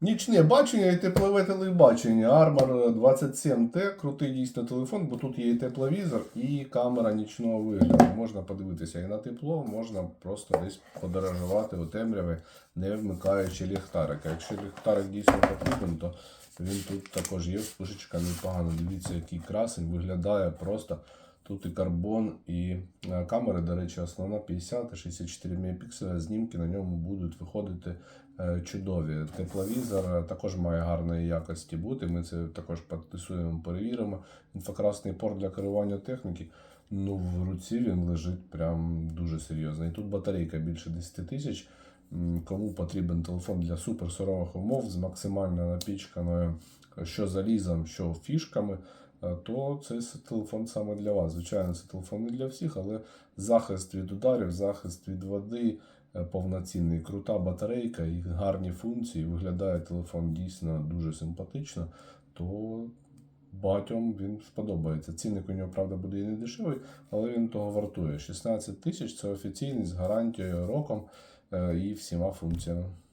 Нічне бачення і теплове телебачення. Armor 27T, крутий дійсно телефон, бо тут є і тепловізор, і камера нічного вигляду. Можна подивитися і на тепло, можна просто десь подорожувати у темряві, не вмикаючи ліхтарика. Якщо ліхтарик дійсно потрібен, то він тут також є. Вспишечка непогана. Дивіться, який красень виглядає просто. Тут і карбон, і камери, до речі, основна 50-64 мегапікселя. Знімки на ньому будуть виходити е, чудові. Тепловізор е, також має гарної якості бути. Ми це також потестуємо, перевіримо. Інфокрасний порт для керування техніки. Ну, в руці він лежить прям дуже серйозно. І тут батарейка більше 10 тисяч. Кому потрібен телефон для суперсурових умов з максимально напічканою що залізом, що фішками, е, то це с- телефон саме для вас. Звичайно, це телефон не для всіх, але захист від ударів, захист від води е, повноцінний, крута батарейка і гарні функції. Виглядає телефон дійсно дуже симпатично, то багатьом він сподобається. Цінник у нього, правда, буде і не дешевий, але він того вартує. 16 тисяч це офіційний з гарантією роком е, і всіма функціями.